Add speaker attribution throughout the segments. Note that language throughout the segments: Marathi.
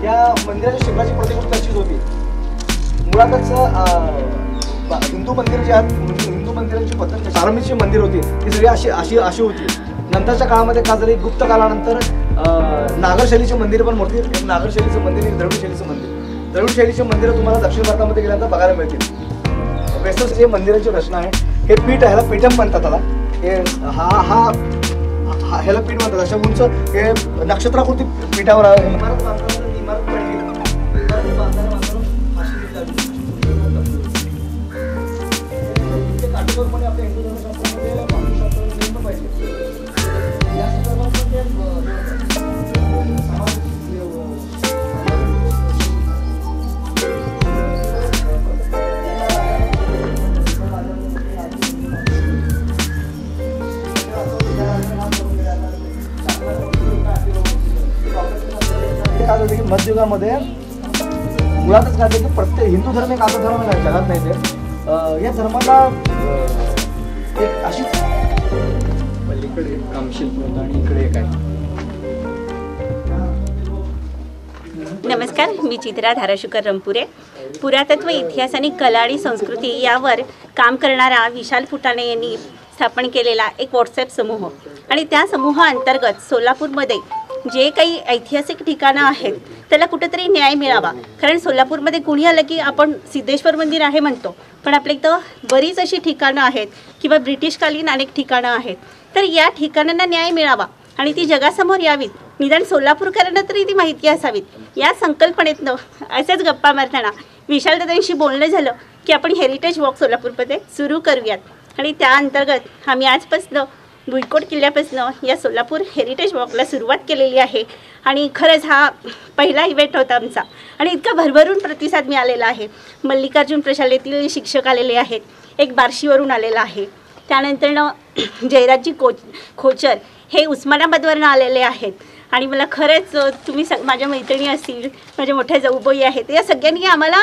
Speaker 1: त्या मंदिराच्या शिखराची प्रतिकृती तशीच होती. मुळातच हिंदू मंदिर जे आहेत हिंदू मंदिरांची पद्धत प्रारंभीची मंदिर होती ती सगळी अशी अशी अशी होती. नंतरच्या काळामध्ये का झाली? गुप्त काळानंतर नागरशैलीचे मंदिर पण मोठी एक नागरशैलीचं मंदिर एक द्रविड शैलीचं मंदिर. द्रविड शैलीचे मंदिरं तुम्हाला दक्षिण भारतामध्ये गेल्यानंतर बघायला मिळतील. वेस्टर्स जे मंदिराची रचना आहे. हे पीठ आहे ह्याला पीठम म्हणतात त्याला. हे हा हा ह्याला पीठ म्हणतात. अशा उंच हे नक्षत्राकृती पीठावर आहे. इमारत बांधताना काय होतं की मध्ययुगामध्ये मुळातच काय की प्रत्येक हिंदू धर्म एक असा धर्म नाही जगात नाही ते. या धर्माला एक
Speaker 2: पलीकडे कामशिल्प आणि इकडे एक आहे.
Speaker 3: नमस्कार मी चित्रा धाराशुकर रंपुरे. पुरातत्व इतिहास आणि कला आणि संस्कृती यावर काम करणारा विशाल फुटाणे यांनी स्थापन केलेला एक व्हॉट्सॲप समूह. आणि त्या समूहाअंतर्गत सोलापूरमध्ये जे काही ऐतिहासिक ठिकाणं आहेत त्याला कुठेतरी न्याय मिळावा. कारण सोलापूरमध्ये कुणी आलं की आपण सिद्धेश्वर मंदिर आहे म्हणतो. पण आपल्या इथं बरीच अशी ठिकाणं आहेत किंवा ब्रिटिशकालीन अनेक ठिकाणं आहेत. तर या ठिकाणांना न्याय मिळावा. आणि ती जगासमोर यावीत. निदान सोलापूरकरांना तरी ती माहिती असावीत. या संकल्पनेतनं असेच गप्पा मारताना विशालदादांशी बोलणं झालं की आपण हेरिटेज वॉक सोलापूरमध्ये सुरू करूयात. आणि त्या अंतर्गत आम्ही आजपासनं भुईकोट किल्ल्यापासून या सोलापूर हेरिटेज वॉकला सुरुवात केलेली आहे. आणि खरंच हा पहिला इव्हेंट होता आमचा. आणि इतका भरभरून प्रतिसाद मिळालेला आहे. मल्लिकार्जुन प्रशालेतील शिक्षक आलेले आहेत. एक बार्शीवरून आलेला आहे. त्यानंतरनं जयराजजी कोच खोचर हे उस्मानाबादवरनं आलेले आहेत. आणि मला खरंच तुम्ही स माझ्या मैत्रिणी असतील माझ्या मोठ्या जाऊबाई आहेत या सगळ्यांनी आम्हाला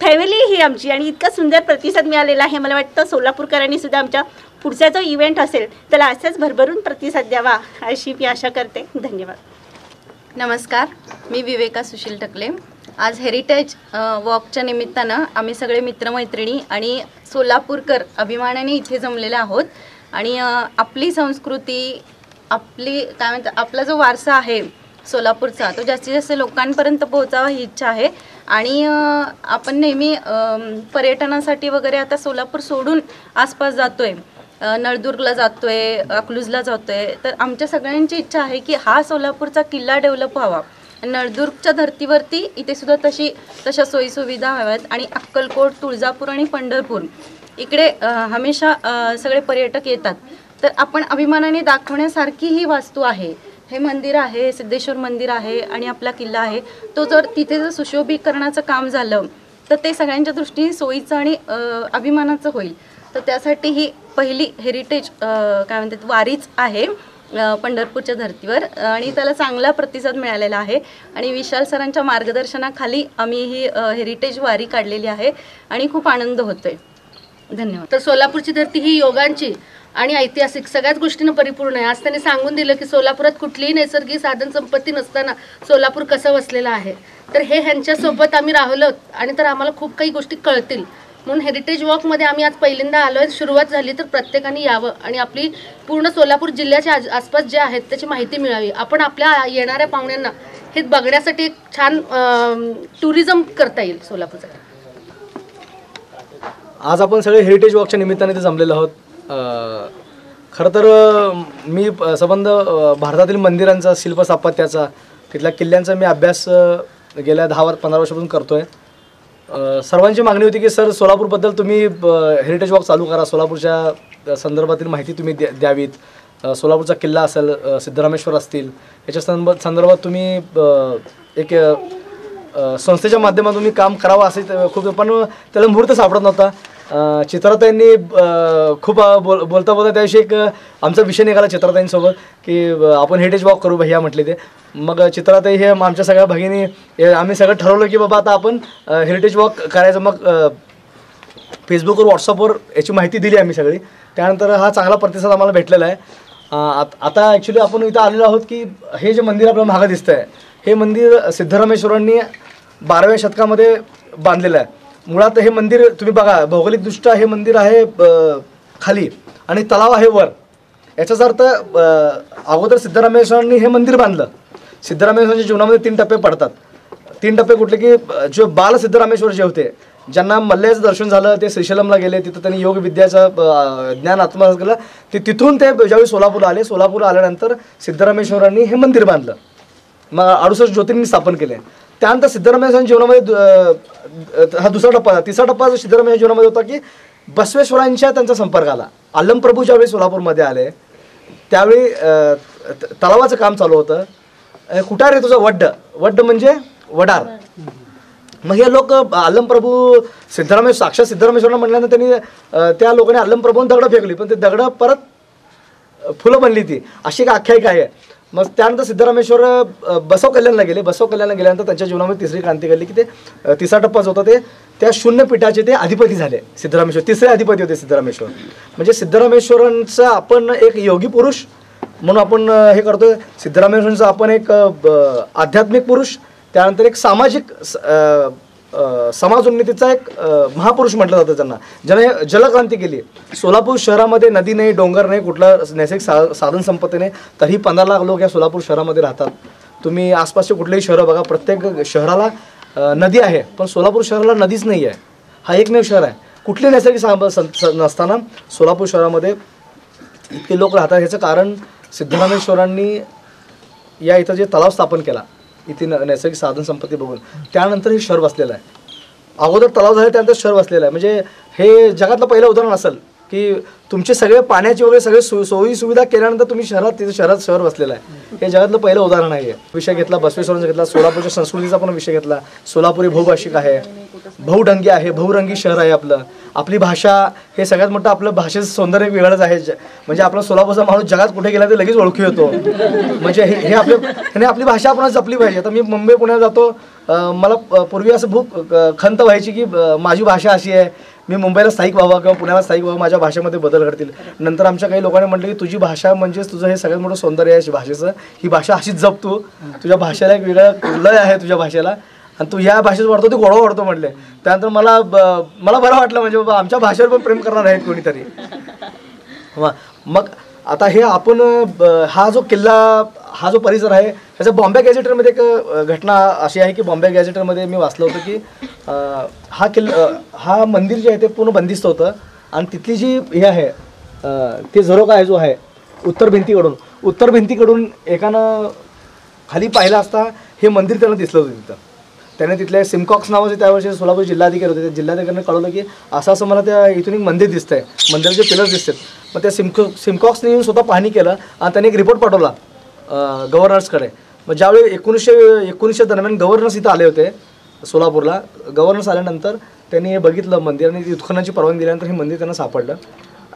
Speaker 3: फॅमिली ही आमची. आणि इतका सुंदर प्रतिसाद मिळालेला आहे. मला वाटतं सोलापूरकरांनी सुद्धा आमच्या पुढचा जो इव्हेंट असेल त्याला असाच भरभरून प्रतिसाद द्यावा अशी मी आशा करते. धन्यवाद.
Speaker 4: नमस्कार मी विवेका सुशील टकले. आज हेरिटेज वॉकच्या निमित्तानं आम्ही सगळे मित्रमैत्रिणी आणि सोलापूरकर अभिमानाने इथे जमलेले आहोत. आणि आपली संस्कृती आपली काय म्हणतात आपला जो वारसा आहे सोलापूरचा तो जास्तीत जास्त लोकांपर्यंत पोहोचावा ही इच्छा आहे. आणि आपण नेहमी पर्यटनासाठी वगैरे आता सोलापूर सोडून आसपास जातो आहे नळदुर्गला जातोय अकलूजला जातोय. तर आमच्या सगळ्यांची इच्छा आहे की हा सोलापूरचा किल्ला डेव्हलप व्हावा. नळदुर्गच्या धर्तीवरती इथे सुद्धा तशी तशा सोयीसुविधा हव्यात आणि अक्कलकोट तुळजापूर आणि पंढरपूर. इकडे हमेशा सगळे पर्यटक येतात. तर आपण अभिमानाने दाखवण्यासारखी ही वास्तू आहे. हे मंदिर आहे सिद्धेश्वर मंदिर आहे आणि आपला किल्ला आहे. तो जर तिथे जर सुशोभीकरणाचं काम झालं तर ते सगळ्यांच्या दृष्टीने सोयीचं आणि अभिमानाचं होईल. तर त्यासाठी ही पहिली हेरिटेज काय म्हणतात वारीच आहे पंढरपूरच्या धर्तीवर. आणि त्याला चांगला प्रतिसाद मिळालेला आहे. आणि विशाल सरांच्या मार्गदर्शनाखाली आम्ही ही हेरिटेज वारी काढलेली आहे आणि खूप आनंद होतोय. धन्यवाद.
Speaker 5: तर सोलापूरची धरती ही योगांची आणि ऐतिहासिक सगळ्याच गोष्टीनं परिपूर्ण आहे. आज त्यांनी सांगून दिलं की सोलापुरात कुठलीही नैसर्गिक साधन संपत्ती नसताना सोलापूर कसं वसलेलं आहे. तर हे ह्यांच्यासोबत आम्ही राहलो आणि तर आम्हाला खूप काही गोष्टी कळतील. म्हणून हेरिटेज वॉकमध्ये आम्ही आज पहिल्यांदा आलो आहे सुरुवात झाली तर प्रत्येकाने यावं आणि आपली पूर्ण सोलापूर जिल्ह्याच्या आज- आसपास जे आहेत त्याची माहिती मिळावी. आपण आपल्या येणाऱ्या पाहुण्यांना हे बघण्यासाठी एक छान टुरिझम करता येईल सोलापूरसाठी.
Speaker 1: आज आपण सगळे हेरिटेज वॉकच्या निमित्ताने ते जमलेलो आहोत. खरं तर मी संबंध भारतातील मंदिरांचा शिल्प स्थापत्याचा तिथल्या किल्ल्यांचा मी अभ्यास गेल्या दहा वर पंधरा वर्षापासून करतोय. आहे सर्वांची मागणी होती की सर सोलापूरबद्दल तुम्ही हेरिटेज वॉक चालू करा. सोलापूरच्या संदर्भातील माहिती तुम्ही द्या द्यावीत. सोलापूरचा किल्ला असेल सिद्धरामेश्वर असतील. याच्या संदर्भ संदर्भात तुम्ही एक संस्थेच्या माध्यमातून तुम्ही काम करावं असे खूप पण त्याला मुहूर्त सापडत नव्हता. चित्रताईंनी खूप बोल बोलता बोलता त्याविषयी एक आमचा विषय निघाला चित्रताईंसोबत की आपण हेरिटेज वॉक करू भैया म्हटले ते. मग चित्रताई हे आमच्या सगळ्या भगिनी आम्ही सगळं ठरवलं की बाबा आता आपण हेरिटेज वॉक करायचं. मग फेसबुकवर व्हॉट्सअपवर याची माहिती दिली आम्ही सगळी. त्यानंतर हा चांगला प्रतिसाद आम्हाला भेटलेला आहे. आत- आता ॲक्च्युली आपण इथं आलेलो आहोत की हे जे मंदिर आपल्याला मागं दिसतं आहे हे मंदिर सिद्धरामेश्वरांनी बाराव्या शतकामध्ये बांधलेलं आहे. मुळात हे मंदिर तुम्ही बघा भौगोलिकदृष्ट्या हे मंदिर आहे खाली आणि तलाव आहे वर. याचाच अर्थ अगोदर सिद्धरामेश्वरांनी हे मंदिर बांधलं. सिद्धरामेश्वरांच्या जीवनामध्ये तीन टप्पे पडतात. तीन टप्पे कुठले की जे बाल सिद्धरामेश्वर जे होते ज्यांना मल्ल्याचं दर्शन झालं ते श्रीशैलमला गेले तिथं त्यांनी योग विद्याचं ज्ञान आत्मसात केलं ते तिथून ते ज्यावेळी सोलापूरला आले सोलापूरला आल्यानंतर सिद्धरामेश्वरांनी हे मंदिर बांधलं. मग अडुसष्ट ज्योतींनी स्थापन केले. त्यानंतर सिद्धरामय्या जीवनामध्ये हा दुसरा टप्पा तिसरा टप्पा जो सिद्धरामय्या जीवनामध्ये होता की बसवेश्वरांच्या त्यांचा संपर्क आला. आलमप्रभू ज्यावेळी सोलापूरमध्ये आले त्यावेळी तलावाचं काम चालू होतं. अं, कुठार आहे तुझं? वड्ड. वड्ड म्हणजे वडार. मग हे लोक आलमप्रभू प्रभू साक्षात सिद्धरामेश्वरांना म्हणल्यानंतर त्यांनी त्या लोकांनी आलमप्रभून दगडं फेकली पण ते दगडं परत फुलं बनली ती. अशी एक आख्यायिका आहे. मग त्यानंतर सिद्धरामेश्वर बसव कल्याणला गेले. बसव कल्याणला गेल्यानंतर त्यांच्या जीवनामध्ये तिसरी क्रांती घडली की ते तिसरा टप्पा जो होता ते त्या शून्य पीठाचे ते अधिपती झाले सिद्धरामेश्वर. तिसरे अधिपती होते सिद्धरामेश्वर. म्हणजे सिद्धरामेश्वरांचा आपण एक योगी पुरुष म्हणून आपण हे करतो सिद्धरामेश्वरांचा आपण एक ब- आध्यात्मिक पुरुष त्यानंतर एक सामाजिक स- समाज उन्नतीचा एक महापुरुष म्हटलं जातं त्यांना. ज्याने जलक्रांती केली. सोलापूर शहरामध्ये नदी नाही डोंगर नाही कुठला नैसर्गिक सा साधन संपत्ती नाही तरीही पंधरा लाख लोक या सोलापूर शहरामध्ये राहतात. तुम्ही आसपासचे कुठलेही शहरं बघा प्रत्येक शहराला नदी आहे पण सोलापूर शहराला नदीच नाही आहे. हा एकमेव शहर आहे. कुठले नैसर्गिक सा- सं- नसताना सोलापूर शहरामध्ये इतके लोक राहतात. ह्याचं कारण सिद्धरामेश्वरांनी या इथं जे तलाव स्थापन केला. इथे न- नैसर्गिक साधन संपत्ती बघून. त्यानंतर हे शहर बसलेलं आहे. अगोदर तलाव झाले त्यानंतर शहर बसलेलं आहे. म्हणजे हे जगातलं पहिलं उदाहरण असेल. की तुमचे सगळे पाण्याची वगैरे सगळे सो सोयी सुविधा केल्यानंतर तुम्ही शहरात तिथे शहरात शहर बसलेलं आहे. हे जगातलं पहिलं उदाहरण आहे विषय घेतला बसवेश्वरांचा घेतला सोलापूरच्या संस्कृतीचा पण विषय घेतला. सोलापुरी बहुभाषिक आहे. बहुढंगी आहे बहुरंगी शहर आहे आपलं. आपली भाषा हे सगळ्यात मोठं आपलं भाषेचं सौंदर्य वेगळंच आहे. म्हणजे आपला सोलापूरचा माणूस जगात कुठे गेला ते लगेच ओळखू येतो म्हणजे हे हे आपले आणि आपली भाषा आपण जपली पाहिजे. आता मी मुंबई पुण्यात जातो. मला पूर्वी असं भूक खंत व्हायची की माझी भाषा अशी आहे. मी मुंबईला स्थायिक व्हावा किंवा पुण्याला स्थायिक व्हावं माझ्या भाषेमध्ये बदल घडतील. नंतर आमच्या काही लोकांनी म्हटलं की तुझी भाषा म्हणजेच तुझं हे सगळ्यात मोठं सौंदर्य आहे भाषेचं. ही भाषा अशीच जप तू. तुझ्या भाषेला एक वेगळं लय आहे तुझ्या भाषेला. आणि तू या भाषेत वाढतो ते गोडवा वाढतो म्हटले. त्यानंतर मला ब- मला बरं वाटलं म्हणजे बाबा आमच्या भाषेवर पण प्रेम करणार आहेत कोणीतरी. वा- मग आता हे आपण ब- हा जो किल्ला हा जो परिसर आहे त्याचं बॉम्बे गॅजेटरमध्ये एक घटना अशी आहे की बॉम्बे गॅजेटरमध्ये मी वाचलं होतं की अ, हा किल्ला हा मंदिर जे आहे ते पूर्ण बंदिस्त होतं आणि तिथली जी हे आहे अ, ते झरोका आहे जो आहे उत्तर भिंतीकडून उत्तर भिंतीकडून एकानं खाली पाहिलं असता हे मंदिर त्यांना दिसलं होतं तिथं. त्याने तिथल्या सिमकॉक्स नावाचे त्यावेळेस सोलापूर जिल्हाधिकारी होते त्या जिल्हाधिकाऱ्यांना कळवलं की असं असं मला त्या इथून एक मंदिर दिसतंय मंदिराचे पिलर्स दिसतात. मग त्या सिमको सिमकॉक्सने येऊन स्वतः पाहणी केलं आणि त्यांनी एक रिपोर्ट पाठवला. गव्हर्नर्सकडे मग ज्यावेळी एकोणीसशे एकोणीसशे दरम्यान गव्हर्नर्स इथं आले होते सोलापूरला गव्हर्नर्स आल्यानंतर त्यांनी हे बघितलं मंदिर आणि उत्खननाची परवानगी दिल्यानंतर हे मंदिर त्यांना सापडलं.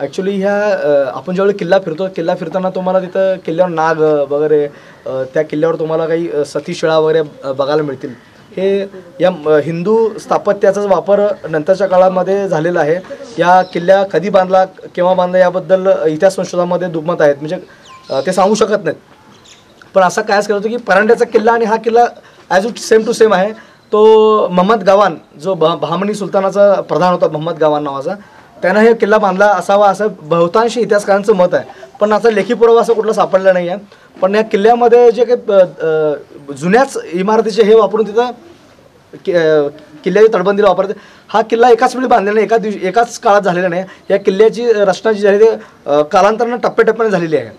Speaker 1: ॲक्च्युली ह्या आपण ज्यावेळी किल्ला फिरतो किल्ला फिरताना तुम्हाला तिथं किल्ल्यावर नाग वगैरे त्या किल्ल्यावर तुम्हाला काही सतीशिळा वगैरे बघायला मिळतील. हे या हिंदू स्थापत्याचाच वापर नंतरच्या काळामध्ये झालेला आहे. या किल्ल्या कधी बांधला केव्हा बांधला याबद्दल इतिहास संशोधनामध्ये दुमत आहेत. म्हणजे ते सांगू शकत नाहीत. पण असं कायच केलं होतं की परांड्याचा किल्ला आणि हा किल्ला as it same to same आहे. तो महम्मद गवान जो भ बहामनी सुलतानाचा प्रधान होता महम्मद गवान नावाचा त्यानं हे किल्ला बांधला असावा असं बहुतांशी इतिहासकारांचं मत आहे. पण आता लेखी पुरावा असं कुठला सापडलं नाही आहे. पण या किल्ल्यामध्ये जे काही जुन्याच इमारतीचे हे वापरून तिथं कि- किल्ल्याची तटबंदीला वापरते हा किल्ला एकाच वेळी बांधलेला नाही एका दिवशी एकाच काळात झालेला नाही. या किल्ल्याची रचना जी झाली ते कालांतरानं टप्प्याटप्प्याने झालेली आहे.